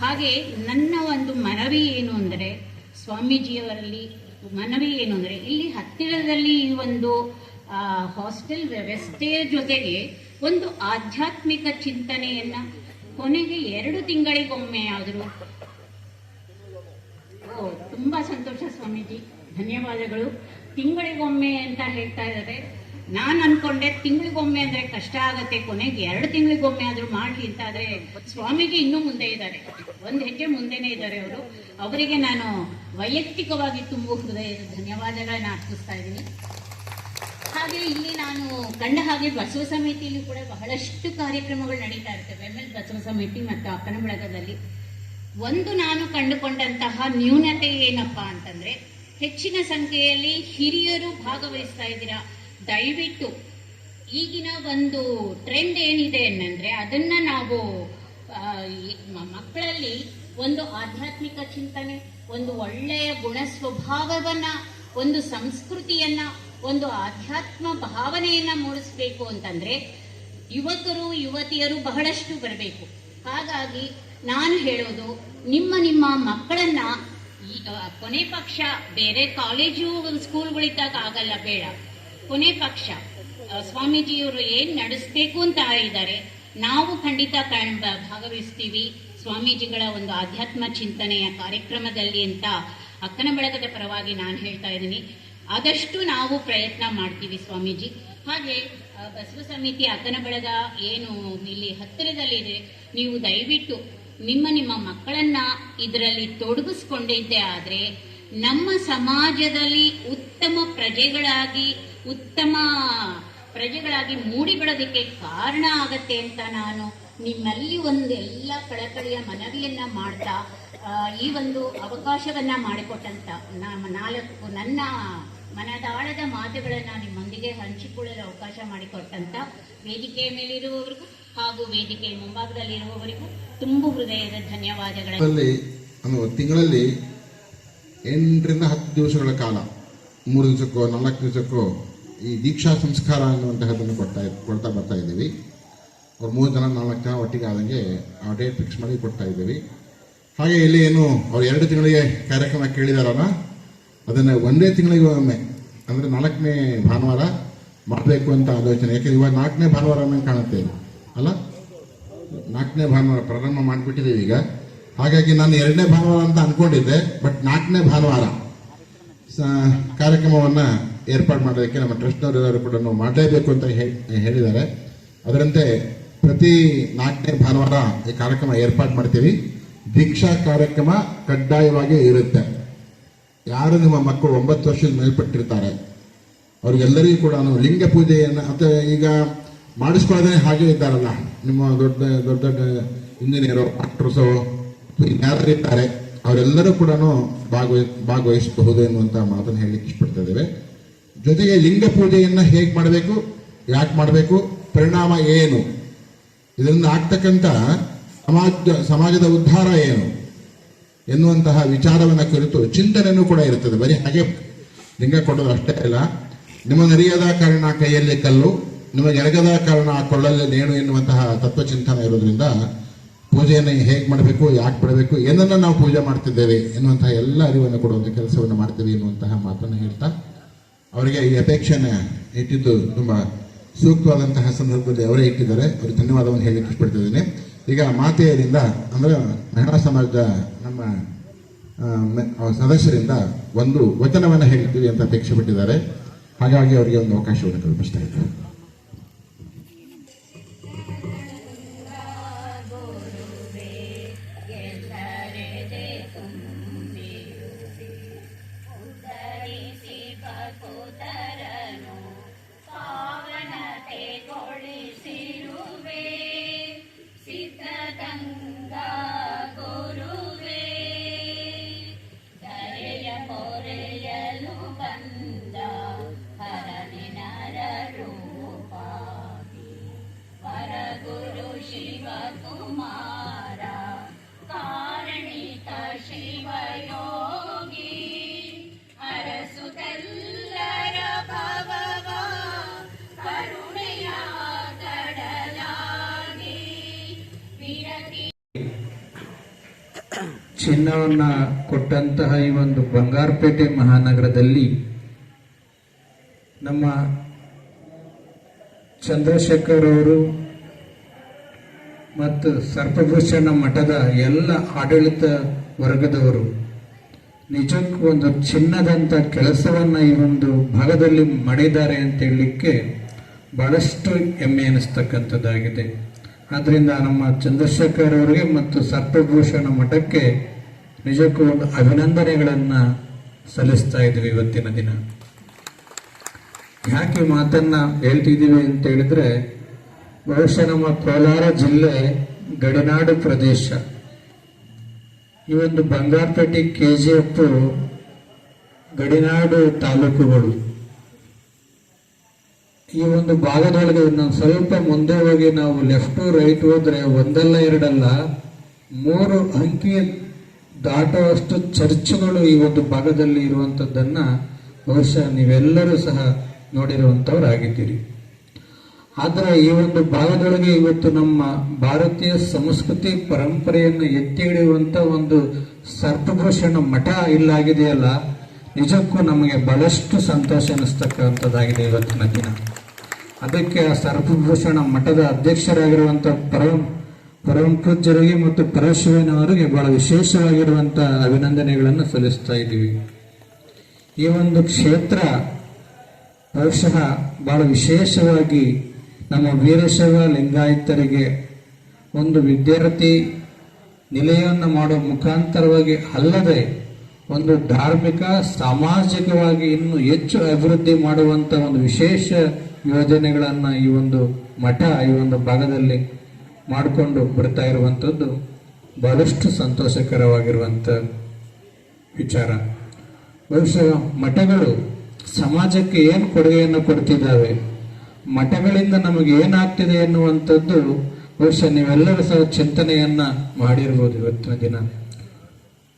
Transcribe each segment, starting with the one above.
ಹಾಗೆ ನನ್ನ ಒಂದು ಮನವಿ ಏನು ಅಂದರೆ, ಸ್ವಾಮೀಜಿಯವರಲ್ಲಿ ಮನವಿ ಏನು ಅಂದರೆ, ಇಲ್ಲಿ ಹತ್ತಿರದಲ್ಲಿ ಈ ಒಂದು ಹಾಸ್ಟೆಲ್ ವ್ಯವಸ್ಥೆಯ ಜೊತೆಗೆ ಒಂದು ಆಧ್ಯಾತ್ಮಿಕ ಚಿಂತನೆಯನ್ನು ಕೊನೆಗೆ ಎರಡು ತಿಂಗಳಿಗೊಮ್ಮೆ ಆದರೂ. ಓ, ತುಂಬ ಸಂತೋಷ ಸ್ವಾಮೀಜಿ. ಧನ್ಯವಾದಗಳು. ತಿಂಗಳಿಗೊಮ್ಮೆ ಅಂತ ಹೇಳ್ತಾ ಇದ್ದಾರೆ. ನಾನು ಅನ್ಕೊಂಡೆ ತಿಂಗಳಿಗೊಮ್ಮೆ ಅಂದ್ರೆ ಕಷ್ಟ ಆಗತ್ತೆ, ಕೊನೆಗೆ ಎರಡು ತಿಂಗಳಿಗೊಮ್ಮೆ ಆದ್ರೂ ಮಾಡ್ಲಿ ಅಂತ ಆದ್ರೆ ಸ್ವಾಮೀಜಿ ಇನ್ನೂ ಮುಂದೆ ಇದ್ದಾರೆ. ಒಂದು ಹೆಜ್ಜೆ ಮುಂದೆನೇ ಇದ್ದಾರೆ ಅವರು. ಅವರಿಗೆ ನಾನು ವೈಯಕ್ತಿಕವಾಗಿ ತುಂಬು ಹೃದಯದ ಧನ್ಯವಾದಗಳನ್ನ ಅರ್ಪಿಸ್ತಾ ಇದ್ದೀನಿ. ಹಾಗೆ ಇಲ್ಲಿ ನಾನು ಕಂಡ ಹಾಗೆ ಬಸವ ಸಮಿತಿಯಲ್ಲಿ ಕೂಡ ಬಹಳಷ್ಟು ಕಾರ್ಯಕ್ರಮಗಳು ನಡೀತಾ ಇರ್ತವೆ. ಎಂ ಎಲ್ ಬಸವ ಸಮಿತಿ ಮತ್ತು ಅಕ್ಕನ ಬಳಗದಲ್ಲಿ ಒಂದು ನಾನು ಕಂಡುಕೊಂಡಂತಹ ನ್ಯೂನತೆ ಏನಪ್ಪಾ ಅಂತಂದ್ರೆ ಹೆಚ್ಚಿನ ಸಂಖ್ಯೆಯಲ್ಲಿ ಹಿರಿಯರು ಭಾಗವಹಿಸ್ತಾ ಇದ್ದೀರಾ. ದಯವಿಟ್ಟು ಈಗಿನ ಒಂದು ಟ್ರೆಂಡ್ ಏನಿದೆ ಅನ್ನಂದ್ರೆ ಅದನ್ನ ನಾವು ಮಕ್ಕಳಲ್ಲಿ ಒಂದು ಆಧ್ಯಾತ್ಮಿಕ ಚಿಂತನೆ, ಒಂದು ಒಳ್ಳೆಯ ಗುಣ ಸ್ವಭಾವವನ್ನ ಒಂದು ಸಂಸ್ಕೃತಿಯನ್ನ, ಒಂದು ಆಧ್ಯಾತ್ಮ ಭಾವನೆಯನ್ನ ಮೂಡಿಸ್ಬೇಕು ಅಂತಂದ್ರೆ ಯುವಕರು, ಯುವತಿಯರು ಬಹಳಷ್ಟು ಬರಬೇಕು. ಹಾಗಾಗಿ ನಾನು ಹೇಳೋದು, ನಿಮ್ಮ ನಿಮ್ಮ ಮಕ್ಕಳನ್ನ ಕೊನೆ ಪಕ್ಷ ಬೇರೆ ಕಾಲೇಜು, ಸ್ಕೂಲ್ಗಳಿದ್ದಾಗ ಆಗಲ್ಲ, ಬೇಡ. ಕೊನೆ ಪಕ್ಷ ಸ್ವಾಮೀಜಿಯವರು ಏನ್ ನಡೆಸ್ಬೇಕು ಅಂತ ಇದ್ದಾರೆ ನಾವು ಖಂಡಿತ ಭಾಗವಹಿಸ್ತೀವಿ. ಸ್ವಾಮೀಜಿಗಳ ಒಂದು ಆಧ್ಯಾತ್ಮ ಚಿಂತನೆಯ ಕಾರ್ಯಕ್ರಮದಲ್ಲಿ ಅಂತ ಅಕ್ಕನ ಬಳಗದ ಪರವಾಗಿ ನಾನು ಹೇಳ್ತಾ ಇದ್ದೀನಿ. ಆದಷ್ಟು ನಾವು ಪ್ರಯತ್ನ ಮಾಡ್ತೀವಿ ಸ್ವಾಮೀಜಿ. ಹಾಗೆ ಬಸವ ಸಮಿತಿ ಅಕ್ಕನ ಬಳಗ ಏನು ಇಲ್ಲಿ ಹತ್ತಿರದಲ್ಲಿದೆ ನೀವು ದಯವಿಟ್ಟು ನಿಮ್ಮ ನಿಮ್ಮ ಮಕ್ಕಳನ್ನ ಇದರಲ್ಲಿ ತೊಡಗಿಸ್ಕೊಂಡಿದ್ದೆ ಆದ್ರೆ ನಮ್ಮ ಸಮಾಜದಲ್ಲಿ ಉತ್ತಮ ಪ್ರಜೆಗಳಾಗಿ ಉತ್ತಮ ಪ್ರಜೆಗಳಾಗಿ ಮೂಡಿಬಿಡೋದಕ್ಕೆ ಕಾರಣ ಆಗತ್ತೆ ಅಂತ ನಾನು ನಿಮ್ಮಲ್ಲಿ ಒಂದು ಎಲ್ಲ ಕಳಕಳಿಯ ಮನವಿಯನ್ನ ಮಾಡ್ತಾ ಈ ಒಂದು ಅವಕಾಶವನ್ನ ಮಾಡಿಕೊಟ್ಟಂತ ನಮ್ಮ ನಾಲ್ಕು ನನ್ನ ಮನದಾಳದ ಮಾತುಗಳನ್ನ ನಿಮ್ಮೊಂದಿಗೆ ಹಂಚಿಕೊಳ್ಳಲು ಅವಕಾಶ ಮಾಡಿಕೊಟ್ಟಂತ ವೇದಿಕೆಯ ಮೇಲಿರುವವರಿಗೂ ಹಾಗೂ ವೇದಿಕೆಯ ಮುಂಭಾಗದಲ್ಲಿರುವವರಿಗೂ ತುಂಬು ಹೃದಯದ ಧನ್ಯವಾದಗಳು ತಿಂಗಳಲ್ಲಿ ಎಂಟರಿಂದ ಹತ್ತು ದಿವಸಗಳ ಕಾಲ, ಮೂರು ದಿವಸಕ್ಕೋ ನಾಲ್ಕು ದಿವಸಕ್ಕೋ ಈ ದೀಕ್ಷಾ ಸಂಸ್ಕಾರ ಅನ್ನುವಂತಹದ್ದನ್ನು ಕೊಡ್ತಾ ಕೊಡ್ತಾ ಬರ್ತಾ ಇದ್ದೀವಿ. ಅವ್ರು ಮೂರು ಜನ ನಾಲ್ಕು ಜನ ಒಟ್ಟಿಗೆ ಆದಂಗೆ ಆ ಡೇಟ್ ಫಿಕ್ಸ್ ಮಾಡಿ ಕೊಡ್ತಾ ಇದ್ದೀವಿ. ಹಾಗೆ ಇಲ್ಲಿ ಏನು ಅವ್ರು ಎರಡು ತಿಂಗಳಿಗೆ ಕಾರ್ಯಕ್ರಮ ಕೇಳಿದಾರಲ್ಲ, ಅದನ್ನು ಒಂದೇ ತಿಂಗಳಿಗೆ ಒಮ್ಮೆ, ಅಂದರೆ ನಾಲ್ಕನೇ ಭಾನುವಾರ ಮಾಡಬೇಕು ಅಂತ ಆಲೋಚನೆ. ಯಾಕೆಂದ್ರೆ ಇವಾಗ ನಾಲ್ಕನೇ ಭಾನುವಾರ ಒಮ್ಮೆ ಕಾಣುತ್ತೆ ಅಲ್ಲ? ನಾಲ್ಕನೇ ಭಾನುವಾರ ಪ್ರಾರಂಭ ಮಾಡಿಬಿಟ್ಟಿದ್ದೀವಿ ಈಗ. ಹಾಗಾಗಿ ನಾನು ಎರಡನೇ ಭಾನುವಾರ ಅಂತ ಅಂದ್ಕೊಂಡಿದ್ದೆ ಬಟ್ ನಾಲ್ಕನೇ ಭಾನುವಾರ ಕಾರ್ಯಕ್ರಮವನ್ನ ಏರ್ಪಾಡು ಮಾಡೋದಕ್ಕೆ ನಮ್ಮ ಟ್ರಸ್ಟ್ನವರೆಲ್ಲರೂ ಕೂಡ ಮಾಡಲೇಬೇಕು ಅಂತ ಹೇಳಿದ್ದಾರೆ. ಅದರಂತೆ ಪ್ರತಿ ನಾಲ್ಕನೇ ಭಾನುವಾರ ಈ ಕಾರ್ಯಕ್ರಮ ಏರ್ಪಾಡು ಮಾಡ್ತೀವಿ. ದೀಕ್ಷಾ ಕಾರ್ಯಕ್ರಮ ಕಡ್ಡಾಯವಾಗಿ ಇರುತ್ತೆ. ಯಾರು ನಿಮ್ಮ ಮಕ್ಕಳು ಒಂಬತ್ತು ವರ್ಷದ ಮೇಲ್ಪಟ್ಟಿರ್ತಾರೆ, ಅವ್ರಿಗೆಲ್ಲರಿಗೂ ಕೂಡ ಲಿಂಗ ಪೂಜೆಯನ್ನು ಅಥವಾ ಈಗ ಮಾಡಿಸ್ಕೊಳ್ಳೋದೇ ಹಾಗೆ ಇದ್ದಾರಲ್ಲ, ನಿಮ್ಮ ದೊಡ್ಡ ದೊಡ್ಡ ದೊಡ್ಡ ಇಂಜಿನಿಯರು ಡಾಕ್ಟರ್ಸು ಇರ್ತಾರೆ ಅವರೆಲ್ಲರೂ ಕೂಡ ಭಾಗವಹಿ, ಭಾಗವಹಿಸಬಹುದು ಎನ್ನುವಂಥ ಮಾತನ್ನು ಹೇಳಲಿಕ್ಕೆ ಇಷ್ಟಪಡ್ತಾ ಇದ್ದೇವೆ. ಜೊತೆಗೆ ಲಿಂಗ ಪೂಜೆಯನ್ನು ಹೇಗೆ ಮಾಡಬೇಕು, ಯಾಕೆ ಮಾಡಬೇಕು, ಪರಿಣಾಮ ಏನು? ಇದರಿಂದ ಆಗ್ತಕ್ಕಂಥ ಸಮಾಜ, ಸಮಾಜದ ಉದ್ಧಾರ ಏನು? ಎನ್ನುವಂತಹ ವಿಚಾರವನ್ನ ಕುರಿತು ಚಿಂತನೆಯೂ ಕೂಡ ಇರುತ್ತದೆ ಬರೀ ಹಾಗೆ ಲಿಂಗ ಕೊಡೋದು ಅಷ್ಟೇ ಅಲ್ಲ. ನಿಮ್ಮ ನರಿಯದ ಕಾರಣ ಕೈಯಲ್ಲಿ ಕಲ್ಲು ನಿಮಗೆ ಎರಗದ ಕಾರಣ ಕೊಳ್ಳಲ್ಲಿ ನೇಣು ಎನ್ನುವಂತಹ ತತ್ವಚಿಂತನೆ ಇರೋದ್ರಿಂದ ಪೂಜೆಯನ್ನು ಹೇಗೆ ಮಾಡಬೇಕು, ಯಾಕೆ ಮಾಡಬೇಕು, ಏನನ್ನ ನಾವು ಪೂಜೆ ಮಾಡ್ತಿದ್ದೇವೆ ಎನ್ನುವಂತಹ ಎಲ್ಲ ಅರಿವನ್ನು ಕೊಡುವಂಥ ಕೆಲಸವನ್ನು ಮಾಡ್ತೀವಿ ಎನ್ನುವಂತಹ ಮಾತನ್ನು ಹೇಳ್ತಾ ಅವರಿಗೆ ಈ ಅಪೇಕ್ಷೆಯನ್ನು ಇಟ್ಟಿದ್ದು ತುಂಬ ಸೂಕ್ತವಾದಂತಹ ಸಂದರ್ಭದಲ್ಲಿ ಅವರೇ ಇಟ್ಟಿದ್ದಾರೆ. ಅವರಿಗೆ ಧನ್ಯವಾದವನ್ನು ಹೇಳಲಿಕ್ಕೆ ಇಷ್ಟಪಡ್ತಿದ್ದೇನೆ. ಈಗ ಮಾತೆಯರಿಂದ, ಅಂದ್ರೆ ಮಹಿಳಾ ಸಮಾಜದ ನಮ್ಮ ಸದಸ್ಯರಿಂದ ಒಂದು ವಚನವನ್ನು ಹೇಳ್ತೀವಿ ಅಂತ ಅಪೇಕ್ಷೆ ಪಟ್ಟಿದ್ದಾರೆ. ಹಾಗಾಗಿ ಅವರಿಗೆ ಒಂದು ಅವಕಾಶವನ್ನು ಕಲ್ಪಿಸ್ತಾ ಇದ್ದಾರೆ ಚಿನ್ನವನ್ನ ಕೊಟ್ಟಂತಹ ಈ ಒಂದು ಬಂಗಾರಪೇಟೆ ಮಹಾನಗರದಲ್ಲಿ ನಮ್ಮ ಚಂದ್ರಶೇಖರ್ ಅವರು ಮತ್ತು ಸರ್ಪಭೂಷಣ ಮಠದ ಎಲ್ಲ ಆಡಳಿತ ವರ್ಗದವರು ನಿಜಕ್ಕೂ ಒಂದು ಚಿನ್ನದಂಥ ಕೆಲಸವನ್ನ ಈ ಒಂದು ಭಾಗದಲ್ಲಿ ಮಾಡಿದ್ದಾರೆ ಅಂತ ಹೇಳಲಿಕ್ಕೆ ಬಹಳಷ್ಟು ಹೆಮ್ಮೆ ಅನಿಸ್ತಕ್ಕಂಥದ್ದಾಗಿದೆ. ಆದ್ದರಿಂದ ನಮ್ಮ ಚಂದ್ರಶೇಖರ್ ಅವರಿಗೆ ಮತ್ತು ಸರ್ಪಭೂಷಣ ಮಠಕ್ಕೆ ನಿಜಕ್ಕೂ ಒಂದು ಅಭಿನಂದನೆಗಳನ್ನ ಸಲ್ಲಿಸ್ತಾ ಇದ್ದೀವಿ ಇವತ್ತಿನ ದಿನ. ಯಾಕೆ ಮಾತನ್ನು ಹೇಳ್ತಿದ್ದೀವಿ ಅಂತ ಹೇಳಿದ್ರೆ, ಬಹುಶಃ ನಮ್ಮ ಕೋಲಾರ ಜಿಲ್ಲೆ ಗಡಿನಾಡು ಪ್ರದೇಶ. ಈ ಒಂದು ಬಂಗಾರಪೇಟೆ ಕೆ ಜಿ ಎಫ್ ಗಡಿನಾಡು ತಾಲೂಕುಗಳು. ಈ ಒಂದು ಭಾಗದೊಳಗೆ ನಾವು ಸ್ವಲ್ಪ ಮುಂದೆ ಹೋಗಿ ನಾವು ಲೆಫ್ಟು ರೈಟ್ ಹೋದ್ರೆ ಒಂದಲ್ಲ ಎರಡಲ್ಲ, ಮೂರು ಅಂಕಿ ದಾಟುವಷ್ಟು ಚರ್ಚ್ಗಳು ಈ ಒಂದು ಭಾಗದಲ್ಲಿ ಇರುವಂಥದ್ದನ್ನ ಬಹುಶಃ ನೀವೆಲ್ಲರೂ ಸಹ ನೋಡಿರುವಂಥವರಾಗಿದ್ದೀರಿ ಆದರೆ ಈ ಒಂದು ಭಾಗದೊಳಗೆ ಇವತ್ತು ನಮ್ಮ ಭಾರತೀಯ ಸಂಸ್ಕೃತಿ ಪರಂಪರೆಯನ್ನು ಎತ್ತಿ ಹಿಡಿಯುವಂತ ಒಂದು ಸರ್ಪಭೂಷಣ ಮಠ ಇಲ್ಲಾಗಿದೆಯಲ್ಲ, ನಿಜಕ್ಕೂ ನಮಗೆ ಬಹಳಷ್ಟು ಸಂತೋಷ ಅನಿಸ್ತಕ್ಕಂಥದ್ದಾಗಿದೆ ಇವತ್ತಿನ ದಿನ. ಅದಕ್ಕೆ ಆ ಸರ್ಪಭೂಷಣ ಮಠದ ಅಧ್ಯಕ್ಷರಾಗಿರುವಂತ ಪರಂ ಪರಮ ಪೂಜ್ಯರಿಗೆ ಮತ್ತು ಪರಶಿವನವರಿಗೆ ಬಹಳ ವಿಶೇಷವಾಗಿರುವಂತ ಅಭಿನಂದನೆಗಳನ್ನು ಸಲ್ಲಿಸ್ತಾ ಇದ್ದೀವಿ. ಈ ಒಂದು ಕ್ಷೇತ್ರ ಬಹುಶಃ ಬಹಳ ವಿಶೇಷವಾಗಿ ನಮ್ಮ ವೀರಶೈವ ಲಿಂಗಾಯತರಿಗೆ ಒಂದು ವಿದ್ಯಾರ್ಥಿ ನಿಲಯವನ್ನು ಮಾಡುವ ಮುಖಾಂತರವಾಗಿ ಅಲ್ಲದೆ ಒಂದು ಧಾರ್ಮಿಕ, ಸಾಮಾಜಿಕವಾಗಿ ಇನ್ನೂ ಹೆಚ್ಚು ಅಭಿವೃದ್ಧಿ ಮಾಡುವಂತ ಒಂದು ವಿಶೇಷ ಯೋಜನೆಗಳನ್ನು ಈ ಒಂದು ಮಠ, ಈ ಒಂದು ಭಾಗದಲ್ಲಿ ಮಾಡಿಕೊಂಡು ಬರ್ತಾ ಇರುವಂಥದ್ದು ಬಹಳಷ್ಟು ಸಂತೋಷಕರವಾಗಿರುವಂಥ ವಿಚಾರ. ಬಹುಶಃ ಮಠಗಳು ಸಮಾಜಕ್ಕೆ ಏನು ಕೊಡುಗೆಯನ್ನು ಕೊಡ್ತಿದ್ದಾವೆ? ಮಠಗಳಿಂದ ನಮಗೆ ಏನಾಗ್ತಿದೆ ಎನ್ನುವಂಥದ್ದು ಬಹುಶಃ ನೀವೆಲ್ಲರೂ ಸಹ ಚಿಂತನೆಯನ್ನ ಮಾಡಿರ್ಬೋದು ಇವತ್ತಿನ ದಿನ.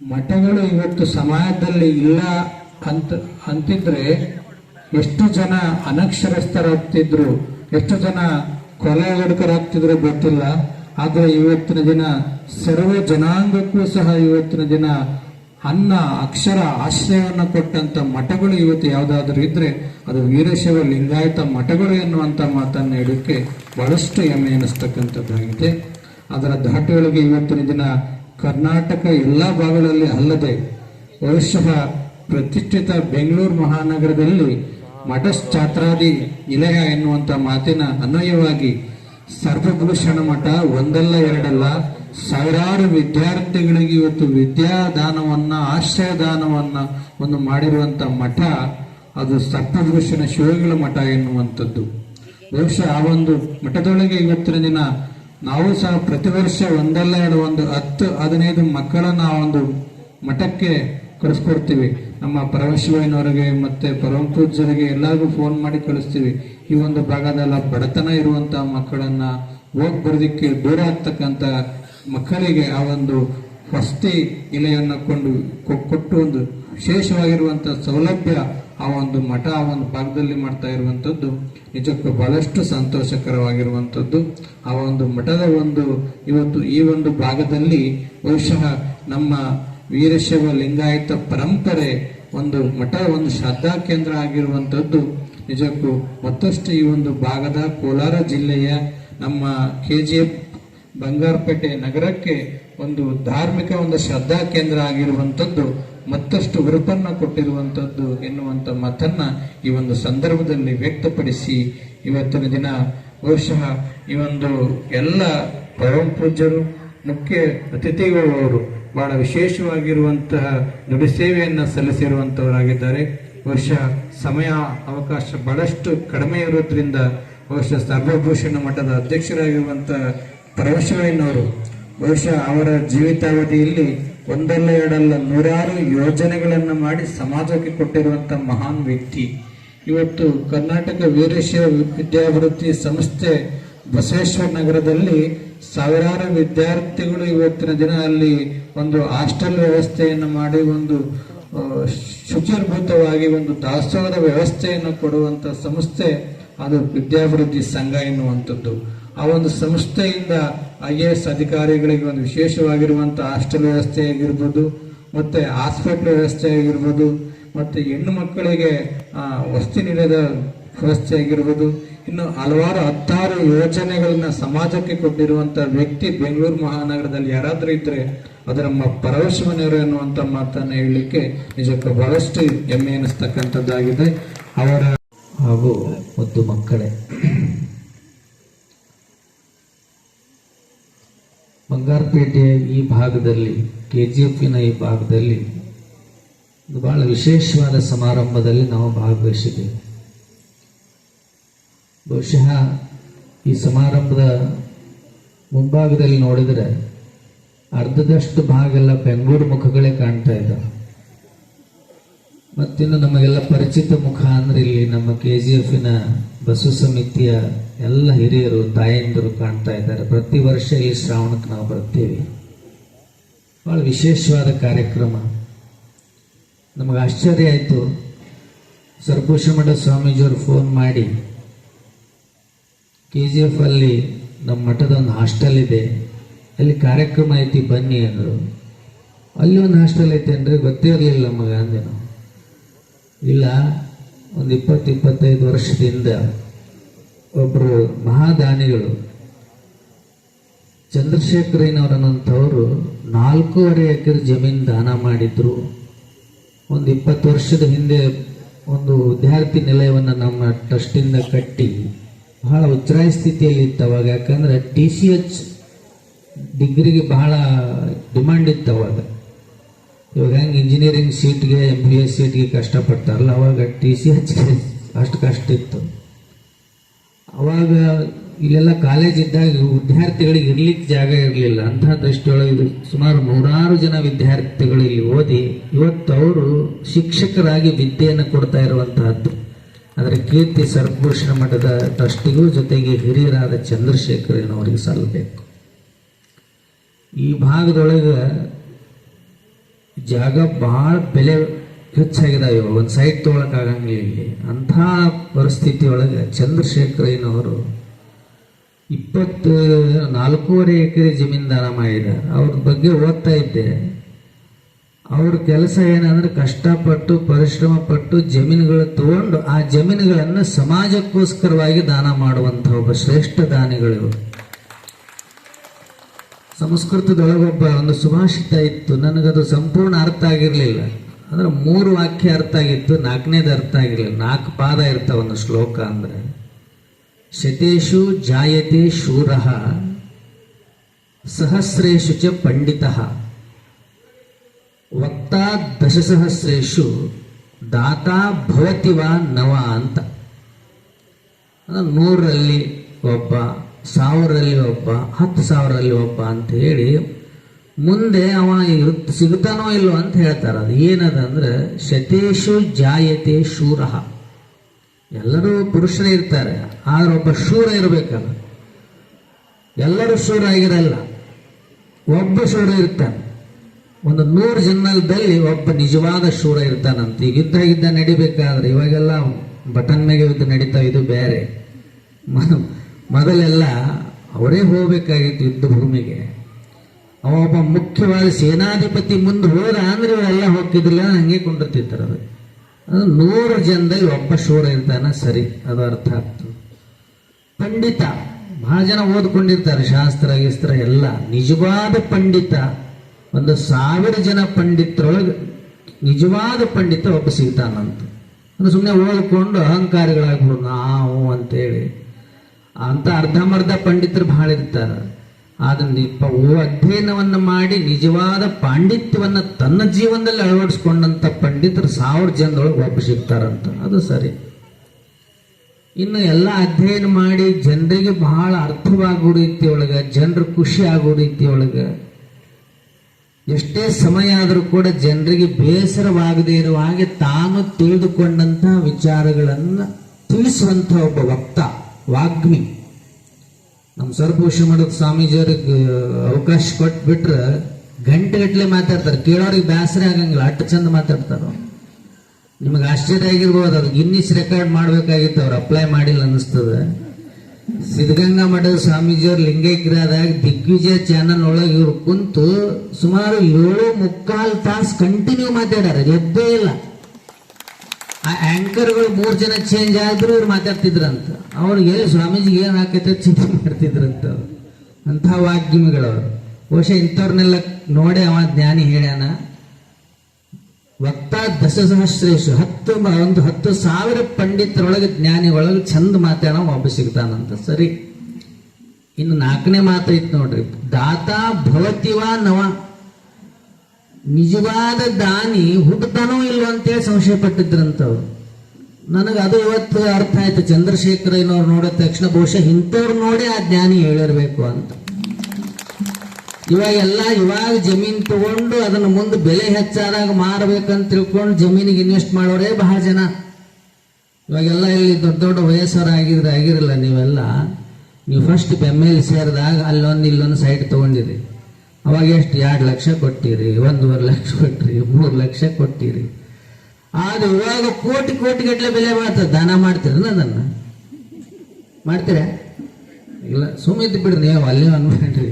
ಮಠಗಳು ಇವತ್ತು ಸಮಾಜದಲ್ಲಿ ಇಲ್ಲ ಅಂತ, ಅಂತಿದ್ರೆ ಎಷ್ಟು ಜನ ಅನಕ್ಷರಸ್ಥರಾಗ್ತಿದ್ರು, ಎಷ್ಟು ಜನ ಕೊಲೆ ಹುಡುಕರಾಗ್ತಿದ್ರು ಗೊತ್ತಿಲ್ಲ, ಆದ್ರೆ ಇವತ್ತಿನ ದಿನ ಸರ್ವ ಜನಾಂಗಕ್ಕೂ ಸಹ ಇವತ್ತಿನ ದಿನ ಅನ್ನ, ಅಕ್ಷರ, ಆಶ್ರಯವನ್ನು ಕೊಟ್ಟಂತ ಮಠಗಳು ಇವತ್ತು ಯಾವುದಾದ್ರೂ ಇದ್ರೆ ಅದು ವೀರಶೈವ ಲಿಂಗಾಯತ ಮಠಗಳು ಎನ್ನುವಂತ ಮಾತನ್ನ ಹೇಳೋಕ್ಕೆ ಬಹಳಷ್ಟು ಹೆಮ್ಮೆ ಎನಿಸ್ತಕ್ಕಂಥದ್ದಾಗಿದೆ. ಅದರ ದಾಟಿಯೊಳಗೆ ಇವತ್ತಿನ ದಿನ ಕರ್ನಾಟಕ ಎಲ್ಲಾ ಭಾಗಗಳಲ್ಲಿ ಅಲ್ಲದೆ ಬಹುಶಃ ಪ್ರತಿಷ್ಠಿತ ಬೆಂಗಳೂರು ಮಹಾನಗರದಲ್ಲಿ ಮಠ ಛಾತ್ರಾದಿ ನಿಲಯ ಎನ್ನುವಂತ ಮಾತಿನ ಅನ್ವಯವಾಗಿ ಸರ್ವಭೂಷಣ ಮಠ ಒಂದಲ್ಲ ಎರಡಲ್ಲ ಸಾವಿರಾರು ವಿದ್ಯಾರ್ಥಿಗಳಿಗೆ ಇವತ್ತು ವಿದ್ಯಾದಾನವನ್ನ, ಆಶ್ರಯದಾನವನ್ನ ಒಂದು ಮಾಡಿರುವಂತ ಮಠ, ಅದು ಸರ್ಪಭೂಷಣ ಶಿವಗಳ ಮಠ ಎನ್ನುವಂಥದ್ದು. ಬಹುಶಃ ಆ ಒಂದು ಮಠದೊಳಗೆ ಇವತ್ತಿನ ದಿನ ನಾವು ಸಹ ಪ್ರತಿ ವರ್ಷ ಒಂದಲ್ಲ ಎರಡು ಒಂದು ಹತ್ತು, ಹದಿನೈದು ಮಕ್ಕಳನ್ನ ಆ ಒಂದು ಮಠಕ್ಕೆ ಕಳಿಸ್ಕೊಡ್ತೀವಿ ನಮ್ಮ ಪರಮಶಿವಯ್ಯನವರಿಗೆ ಮತ್ತು ಪರಮ ಪೂಜ್ಯರಿಗೆ ಎಲ್ಲರಿಗೂ ಫೋನ್ ಮಾಡಿ ಕಳಿಸ್ತೀವಿ. ಈ ಒಂದು ಭಾಗದಲ್ಲ ಬಡತನ ಇರುವಂಥ ಮಕ್ಕಳನ್ನು ಹೋಗಿ ಬರೋದಕ್ಕೆ ದೂರ ಆಗ್ತಕ್ಕಂಥ ಮಕ್ಕಳಿಗೆ ಆ ಒಂದು ವಸತಿ ಇಲೆಯನ್ನು ಕೊಂಡು ಕೊಟ್ಟು ಒಂದು ವಿಶೇಷವಾಗಿರುವಂಥ ಸೌಲಭ್ಯ ಆ ಒಂದು ಮಠ, ಆ ಒಂದು ಭಾಗದಲ್ಲಿ ಮಾಡ್ತಾ ಇರುವಂಥದ್ದು ನಿಜಕ್ಕೂ ಬಹಳಷ್ಟು ಸಂತೋಷಕರವಾಗಿರುವಂಥದ್ದು ಆ ಒಂದು ಮಠದ ಒಂದು ಇವತ್ತು ಈ ಒಂದು ಭಾಗದಲ್ಲಿ ಬಹುಶಃ ನಮ್ಮ ವೀರಶೈವ ಲಿಂಗಾಯತ ಪರಂಪರೆ ಒಂದು ಮಠ, ಒಂದು ಶ್ರದ್ಧಾ ಕೇಂದ್ರ ಆಗಿರುವಂತದ್ದು ನಿಜಕ್ಕೂ ಮತ್ತಷ್ಟು ಈ ಒಂದು ಭಾಗದ ಕೋಲಾರ ಜಿಲ್ಲೆಯ ನಮ್ಮ ಕೆ ಜಿ ಎಫ್ ಬಂಗಾರಪೇಟೆ ನಗರಕ್ಕೆ ಒಂದು ಧಾರ್ಮಿಕ ಒಂದು ಶ್ರದ್ಧಾ ಕೇಂದ್ರ ಆಗಿರುವಂತದ್ದು ಮತ್ತಷ್ಟು ಹುರುಪನ್ನ ಕೊಟ್ಟಿರುವಂತದ್ದು ಎನ್ನುವಂತ ಮಾತನ್ನ ಈ ಒಂದು ಸಂದರ್ಭದಲ್ಲಿ ವ್ಯಕ್ತಪಡಿಸಿ ಇವತ್ತಿನ ದಿನ ಬಹುಶಃ ಈ ಒಂದು ಎಲ್ಲ ಪರಮ ಪೂಜ್ಯರು ಮುಖ್ಯ ಅತಿಥಿಗಳು ಅವರು ಬಹಳ ವಿಶೇಷವಾಗಿರುವಂತಹ ನುಡಿ ಸೇವೆಯನ್ನು ಸಲ್ಲಿಸಿರುವಂತವರಾಗಿದ್ದಾರೆ. ವರ್ಷ ಸಮಯ, ಅವಕಾಶ ಬಹಳಷ್ಟು ಕಡಿಮೆ ಇರೋದ್ರಿಂದ ಬಹುಶಃ ಸರ್ವಭೂಷಣ ಮಠದ ಅಧ್ಯಕ್ಷರಾಗಿರುವಂತಹ ಪರಮೇಶ್ವರಯ್ಯನವರು ಬಹುಶಃ ಅವರ ಜೀವಿತಾವಧಿಯಲ್ಲಿ ಒಂದಲ್ಲ ಎರಡಲ್ಲ ನೂರಾರು ಯೋಜನೆಗಳನ್ನು ಮಾಡಿ ಸಮಾಜಕ್ಕೆ ಕೊಟ್ಟಿರುವಂತ ಮಹಾನ್ ವ್ಯಕ್ತಿ. ಇವತ್ತು ಕರ್ನಾಟಕ ವೀರಶೈವ ವಿದ್ಯಾಭಿವೃದ್ಧಿ ಸಂಸ್ಥೆ ಬಸವೇಶ್ವರ ನಗರದಲ್ಲಿ ಸಾವಿರಾರು ವಿದ್ಯಾರ್ಥಿಗಳು ಇವತ್ತಿನ ದಿನ ಅಲ್ಲಿ ಒಂದು ಹಾಸ್ಟೆಲ್ ವ್ಯವಸ್ಥೆಯನ್ನು ಮಾಡಿ ಒಂದು ಶುಚಿರ್ಭೂತವಾಗಿ ಒಂದು ದಾಸೋಹದ ವ್ಯವಸ್ಥೆಯನ್ನು ಕೊಡುವಂತ ಸಂಸ್ಥೆ ಅದು ವಿದ್ಯಾಭಿವೃದ್ಧಿ ಸಂಘ ಎನ್ನುವಂಥದ್ದು. ಆ ಒಂದು ಸಂಸ್ಥೆಯಿಂದ ಐ ಎ ಎಸ್ ಅಧಿಕಾರಿಗಳಿಗೆ ಒಂದು ವಿಶೇಷವಾಗಿರುವಂಥ ಹಾಸ್ಟೆಲ್ ವ್ಯವಸ್ಥೆ ಆಗಿರ್ಬೋದು, ಮತ್ತೆ ಹಾಸ್ಪಿಟ್ಲ್ ವ್ಯವಸ್ಥೆ ಆಗಿರ್ಬೋದು, ಮತ್ತೆ ಹೆಣ್ಣು ಮಕ್ಕಳಿಗೆ ವಸ್ತಿ ನಿಲಯದ ವ್ಯವಸ್ಥೆ ಆಗಿರ್ಬೋದು ಇನ್ನು ಹಲವಾರು ಹತ್ತಾರು ಯೋಜನೆಗಳನ್ನ ಸಮಾಜಕ್ಕೆ ಕೊಟ್ಟಿರುವಂತ ವ್ಯಕ್ತಿ ಬೆಂಗಳೂರು ಮಹಾನಗರದಲ್ಲಿ ಯಾರಾದ್ರೂ ಇದ್ರೆ ಅದು ನಮ್ಮ ಪರವಶವನವರು ಎನ್ನುವಂತ ಮಾತನ್ನ ಹೇಳಲಿಕ್ಕೆ ನಿಜಕ್ಕೂ ಬಹಳಷ್ಟು ಹೆಮ್ಮೆ ಎನಿಸ್ತಕ್ಕಂಥದ್ದಾಗಿದೆ. ಅವರ ಹಾಗೂ ಮುದ್ದು ಮಕ್ಕಳೇ. ಬಂಗಾರಪೇಟೆಯ ಈ ಭಾಗದಲ್ಲಿ ಕೆ ಜಿ ಎಫಿನ ಈ ಭಾಗದಲ್ಲಿ ಬಹಳ ವಿಶೇಷವಾದ ಸಮಾರಂಭದಲ್ಲಿ ನಾವು ಭಾಗವಹಿಸಿದ್ದೇವೆ. ಬಹುಶಃ ಈ ಸಮಾರಂಭದ ಮುಂಭಾಗದಲ್ಲಿ ನೋಡಿದರೆ ಅರ್ಧದಷ್ಟು ಭಾಗ ಎಲ್ಲ ಬೆಂಗಳೂರು ಮುಖಗಳೇ ಕಾಣ್ತಾ ಇದ್ದಾವೆ ಮತ್ತಿನ್ನು ನಮಗೆಲ್ಲ ಪರಿಚಿತ ಮುಖ ಅಂದ್ರೆ ಇಲ್ಲಿ ನಮ್ಮ ಕೆ ಜಿ ಎಫಿನ ಬಸವ ಸಮಿತಿಯ ಎಲ್ಲ ಹಿರಿಯರು, ತಾಯಂದಿರು ಕಾಣ್ತಾ ಇದ್ದಾರೆ. ಪ್ರತಿ ವರ್ಷ ಇಲ್ಲಿ ಶ್ರಾವಣಕ್ಕೆ ನಾವು ಬರ್ತೀವಿ. ಬಹಳ ವಿಶೇಷವಾದ ಕಾರ್ಯಕ್ರಮ. ನಮಗೆ ಆಶ್ಚರ್ಯ ಆಯಿತು. ಸರ್ಭೂಷಮಠ ಸ್ವಾಮೀಜಿಯವರು ಫೋನ್ ಮಾಡಿ ಕೆ ಜಿ ಎಫ್ ಅಲ್ಲಿ ನಮ್ಮ ಮಠದ ಒಂದು ಹಾಸ್ಟೆಲ್ ಇದೆ. ಅಲ್ಲಿ ಕಾರ್ಯಕ್ರಮ ಐತಿ ಬನ್ನಿ ಅಂದರು. ಅಲ್ಲಿ ಒಂದು ಹಾಸ್ಟೆಲ್ ಐತೆ ಅಂದ್ರೆ ಗೊತ್ತೇ ಇರಲಿಲ್ಲ ನಮಗೆ ಅಂದೆ ಇಲ್ಲ, ಒಂದು ಇಪ್ಪತ್ತು, ಇಪ್ಪತ್ತೈದು ವರ್ಷದಿಂದ ಒಬ್ಬರು ಮಹಾದಾನಿಗಳು ಚಂದ್ರಶೇಖರಯ್ಯನವರನ್ನಂಥವರು ನಾಲ್ಕೂವರೆ ಎಕರೆ ಜಮೀನು ದಾನ ಮಾಡಿದ್ರು. ಒಂದು ಇಪ್ಪತ್ತು ವರ್ಷದ ಹಿಂದೆ ಒಂದು ವಿದ್ಯಾರ್ಥಿ ನಿಲಯವನ್ನು ನಮ್ಮ ಟ್ರಸ್ಟಿಂದ ಕಟ್ಟಿ. ಬಹಳ ಉಚ್ಚರಾಯ ಸ್ಥಿತಿಯಲ್ಲಿ ಇತ್ತು ಅವಾಗ ಯಾಕಂದ್ರೆ ಟಿ ಸಿ ಎಚ್ ಡಿಗ್ರಿಗೆ ಬಹಳ ಡಿಮ್ಯಾಂಡ್ ಇತ್ತು ಅವಾಗ. ಇವಾಗ ಹೆಂಗೆ ಇಂಜಿನಿಯರಿಂಗ್ ಸೀಟ್ಗೆ ಎಂ ಬಿ ಎಸ್ ಸೀಟ್ಗೆ ಕಷ್ಟಪಡ್ತಾರಲ್ಲ, ಅವಾಗ ಟಿ ಸಿ ಎಚ್ಗೆ ಅಷ್ಟು ಕಷ್ಟ ಇತ್ತು. ಅವಾಗ ಇಲ್ಲೆಲ್ಲ ಕಾಲೇಜ್ ಇದ್ದಾಗ ವಿದ್ಯಾರ್ಥಿಗಳಿಗೆ ಇರ್ಲಿಕ್ಕೆ ಜಾಗ ಇರಲಿಲ್ಲ. ಅಂತಹ ದೃಷ್ಟಿಯೊಳಗೆ ಇದು ಸುಮಾರು ನೂರಾರು ಜನ ವಿದ್ಯಾರ್ಥಿಗಳು ಇಲ್ಲಿ ಓದಿ, ಇವತ್ತು ಅವರು ಶಿಕ್ಷಕರಾಗಿ ವಿದ್ಯೆಯನ್ನು ಕೊಡ್ತಾ ಇರುವಂತಹದ್ದು. ಅದರ ಕೀರ್ತಿ ಸರ್ಭೂಷಣ ಮಠದ ಟ್ರಸ್ಟಿಗೂ ಜೊತೆಗೆ ಹಿರಿಯರಾದ ಚಂದ್ರಶೇಖರನವರಿಗೆ ಸಲ್ಲಬೇಕು. ಈ ಭಾಗದೊಳಗೆ ಜಾಗ ಬಹಳ ಬೆಲೆ ಹೆಚ್ಚಾಗಿದಾವೆ ಒಂದು ಸೈಟ್ ತೊಗೊಳಕ್ಕಾಗಂಗಿಲ್ಲ ಇಲ್ಲಿ. ಅಂಥ ಪರಿಸ್ಥಿತಿ ಒಳಗೆ ಚಂದ್ರಶೇಖರಯ್ಯನವರು ಇಪ್ಪತ್ತು ನಾಲ್ಕೂವರೆ ಎಕರೆ ಜಮೀನ್ದಾರ ಮಾಡಿದ್ದಾರೆ ಅವ್ರ ಬಗ್ಗೆ ಓದ್ತಾ ಇದ್ದೆ. ಅವ್ರ ಕೆಲಸ ಏನಂದ್ರೆ ಕಷ್ಟಪಟ್ಟು ಪರಿಶ್ರಮ ಪಟ್ಟು ಜಮೀನುಗಳು ತಗೊಂಡು ಆ ಜಮೀನುಗಳನ್ನು ಸಮಾಜಕ್ಕೋಸ್ಕರವಾಗಿ ದಾನ ಮಾಡುವಂಥ ಒಬ್ಬ ಶ್ರೇಷ್ಠ ದಾನಿಗಳು ಸಂಸ್ಕೃತದೊಳಗೊಬ್ಬ ಒಂದು ಸುಭಾಷಿತ ಇತ್ತು. ನನಗದು ಸಂಪೂರ್ಣ ಅರ್ಥ ಆಗಿರಲಿಲ್ಲ. ಅಂದ್ರೆ ಮೂರು ವಾಕ್ಯ ಅರ್ಥ ಆಗಿತ್ತು, ನಾಲ್ಕನೇದು ಅರ್ಥ ಆಗಿರಲಿಲ್ಲ. ನಾಲ್ಕು ಪಾದ ಇರ್ತಾವ ಒಂದು ಶ್ಲೋಕ ಅಂದ್ರೆ, ಶತೇಶು ಜಾಯತೆ ಶೂರ, ಸಹಸ್ರೇಶು ಚ ಪಂಡಿತ. ವಕ್ತಾ ದಶಸಹಸ್ರೇಶು ದಾತಾ ಭವತಿ ವಾ ನವ ಅಂತ. ನೂರರಲ್ಲಿ ಒಬ್ಬ ಸಾವಿರದಲ್ಲಿ ಒಬ್ಬ, ಹತ್ತು ಸಾವಿರದಲ್ಲಿ ಒಬ್ಬ ಅಂತ ಹೇಳಿ ಮುಂದೆ ಅವ ಸಿಗ್ತಾನೋ ಇಲ್ಲೋ ಅಂತ ಹೇಳ್ತಾರೆ. ಅದು ಏನದ ಅಂದ್ರೆ ಶತೇಶು ಜಾಯತೆ ಶೂರ. ಎಲ್ಲರೂ ಪುರುಷರೇ ಇರ್ತಾರೆ, ಆದ್ರೆ ಒಬ್ಬ ಶೂರ ಇರಬೇಕಲ್ಲ. ಎಲ್ಲರೂ ಶೂರ ಆಗಿರಲ್ಲ. ಒಬ್ಬ ಶೂರ ಇರ್ತಾನೆ. ಒಂದು ನೂರು ಜನದಲ್ಲಿ ಒಬ್ಬ ನಿಜವಾದ ಶೂರ ಇರ್ತಾನಂತ. ಈಗ ಯುದ್ಧ ಯುದ್ಧ ನಡಿಬೇಕಾದ್ರೆ ಇವಾಗೆಲ್ಲ ಬಟನ್ ಮೇಲೆ ಯುದ್ಧ ನಡೀತಾ ಇದು ಬೇರೆ. ಮೊದಲೆಲ್ಲ ಅವರೇ ಹೋಗ್ಬೇಕಾಗಿತ್ತು ಯುದ್ಧ ಭೂಮಿಗೆ. ಅವ ಒಬ್ಬ ಮುಖ್ಯವಾದ ಸೇನಾಧಿಪತಿ ಮುಂದೆ ಹೋದ ಅಂದ್ರೆ ಇವರೆಲ್ಲ ಹೋಗ್ತಿದ್ದಿಲ್ಲ ಹಂಗೆ ಕೊಂಡಿರ್ತಿರ್ತಾರೆ ಅದು. ಅದು ನೂರು ಜನದಲ್ಲಿ ಒಬ್ಬ ಶೂರ ಇರ್ತಾನ, ಸರಿ, ಅದು ಅರ್ಥ ಆಗ್ತದೆ ಪಂಡಿತ, ಬಹಳ ಜನ ಓದ್ಕೊಂಡಿರ್ತಾರೆ ಶಾಸ್ತ್ರ, ಗಿಸ್ತ್ರ, ಎಲ್ಲ. ನಿಜವಾದ ಪಂಡಿತ. ಒಂದು ಸಾವಿರ ಜನ ಪಂಡಿತರೊಳಗೆ ನಿಜವಾದ ಪಂಡಿತ ಒಬ್ಬ ಸಿಗ್ತಾನಂತ ಅಂದ್ರೆ ಸುಮ್ಮನೆ ಓದ್ಕೊಂಡು ಅಹಂಕಾರಿಗಳಾಗ್ಬಿಡು ನಾವು ಅಂತೇಳಿ. ಅಂತ ಅರ್ಧಮರ್ಧ ಪಂಡಿತರು ಬಹಳ ಇರ್ತಾರೆ. ಓ ಅಧ್ಯಯನವನ್ನ ಮಾಡಿ ನಿಜವಾದ ಪಾಂಡಿತ್ಯವನ್ನ ತನ್ನ ಜೀವನದಲ್ಲಿ ಅಳವಡಿಸ್ಕೊಂಡಂಥ ಪಂಡಿತರು ಸಾವಿರ ಜನದೊಳಗೆ ಒಬ್ಬ ಸಿಗ್ತಾರಂತ. ಅದು ಸರಿ. ಇನ್ನು ಎಲ್ಲ ಅಧ್ಯಯನ ಮಾಡಿ ಜನರಿಗೆ ಬಹಳ ಅರ್ಥವಾಗೋ ರೀತಿಯೊಳಗ, ಜನರು ಖುಷಿ ಆಗೋ ರೀತಿಯೊಳಗ ಎಷ್ಟೇ ಸಮಯ ಆದರೂ ಕೂಡ ಜನರಿಗೆ ಬೇಸರವಾಗದೇ ಇರುವ ಹಾಗೆ ತಾನು ತಿಳಿದುಕೊಂಡಂತಹ ವಿಚಾರಗಳನ್ನು ತಿಳಿಸುವಂತಹ ಒಬ್ಬ ವಕ್ತ, ವಾಗ್ಮಿ. ನಮ್ಮ ಸರ್ಪೋಷ ಮಾಡೋದು ಸ್ವಾಮೀಜಿಯವ್ರಿಗೆ ಅವಕಾಶ ಕೊಟ್ಬಿಟ್ರೆ ಗಂಟೆಗಟ್ಟಲೆ ಮಾತಾಡ್ತಾರೆ. ಕೇಳೋರಿಗೆ ಬೇಸರ ಆಗಂಗಿಲ್ಲ, ಅಷ್ಟು ಚಂದ ಮಾತಾಡ್ತಾರೆ ನಿಮಗೆ ಆಶ್ಚರ್ಯ ಆಗಿರ್ಬೋದು ಅದು ಗಿನ್ನಿಸ್ ರೆಕಾರ್ಡ್ ಮಾಡಬೇಕಾಗಿತ್ತು, ಅವ್ರು ಅಪ್ಲೈ ಮಾಡಿಲ್ಲ ಅನ್ನಿಸ್ತದೆ. ಸಿದ್ಧಗಂಗಾ ಮಠದ ಸ್ವಾಮೀಜಿಯವ್ರು ಲಿಂಗೈಕ್ಯರಾದಾಗ ದಿಗ್ವಿಜಯ ಚಾನಲ್ ಒಳಗೆ ಇವ್ರು ಕುಂತು ಸುಮಾರು ಏಳು ಮುಕ್ಕಾಲು ತಾಸು ಕಂಟಿನ್ಯೂ ಮಾತಾಡ್ಯಾರ ಎದ್ದೇ ಇಲ್ಲ. ಆ ಆಂಕರ್ಗಳು ಮೂರು ಜನ ಚೇಂಜ್ ಆದ್ರೂ ಇವ್ರು ಮಾತಾಡ್ತಿದ್ರಂತ. ಅವ್ರಿಗೆ ಎಲ್ಲಿ ಸ್ವಾಮೀಜಿಗೆ ಏನು ಹಾಕೈತೆ ಚಿಂತೆ ಮಾಡ್ತಿದ್ರಂತ ಅವ್ರು. ಅಂಥ ವಾಗ್ಮಿಗಳವ್ರು. ಬಹುಶಃ ಇಂಥವ್ರನ್ನೆಲ್ಲ ನೋಡಿ ಅವ ಜ್ಞಾನಿ ಹೇಳ್ಯಾನ. ವಕ್ತ ದಶಸಹಸ್ರೇಶು, ಹತ್ತು ಒಂದು ಹತ್ತು ಸಾವಿರ ಪಂಡಿತರೊಳಗೆ ಜ್ಞಾನಿ, ಒಳಗೆ ಚಂದ ಮಾತಾಡೋ ವಾಪಸ್ ಸಿಗ್ತಾನಂತ. ಸರಿ. ಇನ್ನು ನಾಲ್ಕನೇ ಮಾತೈತಿ ನೋಡ್ರಿ. ದಾತ ಭವತಿವಾ ನವ. ನಿಜವಾದ ದಾನಿ ಹುಟ್ಟತಾನೋ ಇಲ್ವ ಅಂತೇಳಿ ಸಂಶಯ ಪಟ್ಟಿದ್ರಂತವ್ರು. ನನಗೆ ಅದು ಇವತ್ತು ಅರ್ಥ ಆಯ್ತು. ಚಂದ್ರಶೇಖರ ಏನೋ ನೋಡಿದ ತಕ್ಷಣ ಬಹುಶಃ ಇಂಥವ್ರು ನೋಡಿ ಆ ಜ್ಞಾನಿ ಹೇಳಿರ್ಬೇಕು ಅಂತ. ಇವಾಗೆಲ್ಲ ಇವಾಗ ಜಮೀನ್ ತಗೊಂಡು ಅದನ್ನ ಮುಂದೆ ಬೆಲೆ ಹೆಚ್ಚಾದಾಗ ಮಾರಬೇಕಂತ ತಿಳ್ಕೊಂಡು ಜಮೀನಿಗೆ ಇನ್ವೆಸ್ಟ್ ಮಾಡೋರೇ ಬಹಳ ಜನ. ಇವಾಗೆಲ್ಲ ಇಲ್ಲಿ ದೊಡ್ಡ ದೊಡ್ಡ ವಯಸ್ಸರ ಆಗಿದ್ರೆ ಆಗಿರಲ್ಲ ನೀವೆಲ್ಲ. ನೀವು ಫಸ್ಟ್ ಎಂ ಎಲ್ ಸೇರಿದಾಗ ಅಲ್ಲೊಂದು ಇಲ್ಲೊಂದು ಸೈಟ್ ತಗೊಂಡಿರಿ. ಅವಾಗ ಎಷ್ಟು? ಎರಡು ಲಕ್ಷ ಕೊಟ್ಟಿರಿ, ಒಂದೂವರೆ ಲಕ್ಷ ಕೊಟ್ಟಿರಿ, ಮೂರು ಲಕ್ಷ ಕೊಟ್ಟಿರಿ. ಆದ್ರೆ ಇವಾಗ ಕೋಟಿ ಕೋಟಿ ಗಟ್ಟಲೆ ಬೆಲೆ ಮಾಡ್ತದೆ ದಾನ ಮಾಡ್ತೀರನ ಅದನ್ನ ಮಾಡ್ತೀರಾ? ಇಲ್ಲ ಸುಮ್ಮನೆ ಬಿಡ್ರಿ, ನೀವು ಅಲ್ಲೇ ಅನ್ಬೇಡ್ರಿ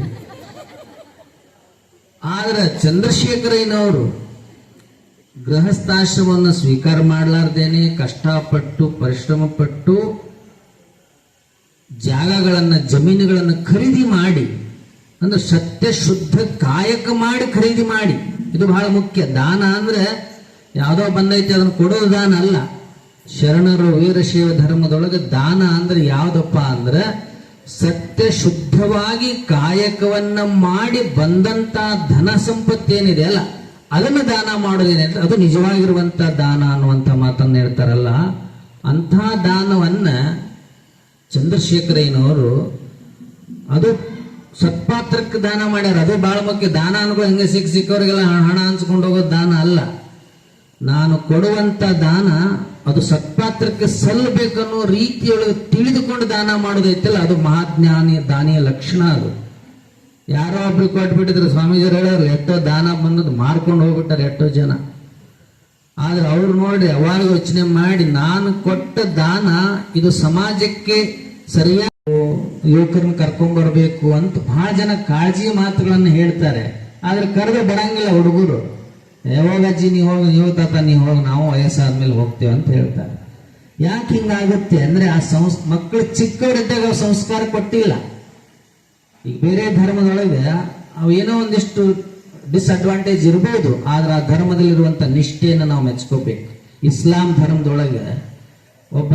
ಆದ್ರೆ ಚಂದ್ರಶೇಖರಯ್ಯನವರು ಗೃಹಸ್ಥಾಶ್ರಮವನ್ನು ಸ್ವೀಕಾರ ಮಾಡಲಾರ್ದೇನೆ ಕಷ್ಟಪಟ್ಟು ಪರಿಶ್ರಮ ಪಟ್ಟು ಜಾಗಗಳನ್ನು, ಜಮೀನುಗಳನ್ನು ಖರೀದಿ ಮಾಡಿ, ಅಂದ್ರೆ ಸತ್ಯ ಶುದ್ಧ ಕಾಯಕ ಮಾಡಿ ಖರೀದಿ ಮಾಡಿ. ಇದು ಬಹಳ ಮುಖ್ಯ. ದಾನ ಅಂದ್ರೆ ಯಾವುದೋ ಬಂದೈತೆ ಅದನ್ನು ಕೊಡೋ ದಾನ ಅಲ್ಲ. ಶರಣರು ವೀರಶೈವ ಧರ್ಮದೊಳಗೆ ದಾನ ಅಂದ್ರೆ ಯಾವ್ದಪ್ಪ ಅಂದ್ರೆ ಸತ್ಯ ಶುದ್ಧವಾಗಿ ಕಾಯಕವನ್ನ ಮಾಡಿ ಬಂದಂತ ಧನ ಸಂಪತ್ತಿ ಏನಿದೆ ಅಲ್ಲ, ಅದನ್ನು ದಾನ ಮಾಡೋದೇನೆ. ಅದು ನಿಜವಾಗಿರುವಂತ ದಾನ ಅನ್ನುವಂತ ಮಾತನ್ನ ಹೇಳ್ತಾರಲ್ಲ. ಅಂಥ ದಾನವನ್ನ ಚಂದ್ರಶೇಖರಯ್ಯನವರು ಅದು ಸತ್ಪಾತ್ರಕ್ಕೆ ದಾನ ಮಾಡ್ಯಾರ. ಅದು ಬಹಳ ಮುಖ್ಯ. ದಾನ ಅನ್ಕೋ ಹೆಂಗೆ ಸಿಕ್ಕ ಸಿಕ್ಕವರಿಗೆಲ್ಲ ಹಣ ಹಂಚ್ಕೊಂಡು ಹೋಗೋದು ದಾನ ಅಲ್ಲ. ನಾನು ಕೊಡುವಂತ ದಾನ ಅದು ಸತ್ಪಾತ್ರಕ್ಕೆ ಸಲ್ಲಬೇಕನ್ನೋ ರೀತಿಯೊಳಗೆ ತಿಳಿದುಕೊಂಡು ದಾನ ಮಾಡೋದೈತಲ್ಲ, ಅದು ಮಹಾಜ್ಞಾನಿ ದಾನಿಯ ಲಕ್ಷಣ ಅದು. ಯಾರೋ ಒಬ್ರು ಕೊಟ್ಬಿಟ್ಟಿದ್ರು, ಸ್ವಾಮೀಜಿಯವ್ರು ಹೇಳೋರು, ಎಷ್ಟೋ ದಾನ ಬಂದದ್ದು ಮಾರ್ಕೊಂಡು ಹೋಗ್ಬಿಟ್ಟಾರೆ ಎಷ್ಟೋ ಜನ. ಆದ್ರೆ ಅವ್ರು ನೋಡಿ ಅವಾಗ ಯೋಚನೆ ಮಾಡಿ, ನಾನು ಕೊಟ್ಟ ದಾನ ಇದು ಸಮಾಜಕ್ಕೆ ಸರಿಯಾದ ಯುವಕರನ್ನ ಕರ್ಕೊಂಡ್ ಬರ್ಬೇಕು ಅಂತ ಬಹಳ ಜನ ಕಾಳಜಿ ಮಾತುಗಳನ್ನು ಹೇಳ್ತಾರೆ. ಆದ್ರೆ ಕರೆದು ಬರಂಗಿಲ್ಲ ಹುಡುಗರು. ಯಾವಾಗ ಅಜ್ಜಿ ನೀವು ಹೋಗಿ, ನೀವು ತಾತ ನೀವು ಹೋಗಿ, ನಾವು ವಯಸ್ಸಾದ್ಮೇಲೆ ಹೋಗ್ತೇವೆ ಅಂತ ಹೇಳ್ತಾರೆ. ಯಾಕೆ ಹಿಂಗಾಗುತ್ತೆ ಅಂದ್ರೆ ಆ ಸಂಸ್, ಮಕ್ಕಳು ಚಿಕ್ಕವರಿದ್ದಾಗ ಸಂಸ್ಕಾರ ಕೊಟ್ಟಿಲ್ಲ. ಈಗ ಬೇರೆ ಧರ್ಮದೊಳಗೆ ಅವು ಏನೋ ಒಂದಿಷ್ಟು ಡಿಸ್ಅಡ್ವಾಂಟೇಜ್ ಇರ್ಬೋದು, ಆದ್ರೆ ಆ ಧರ್ಮದಲ್ಲಿರುವಂತ ನಿಷ್ಠೆಯನ್ನು ನಾವು ಮೆಚ್ಕೋಬೇಕು. ಇಸ್ಲಾಂ ಧರ್ಮದೊಳಗೆ ಒಬ್ಬ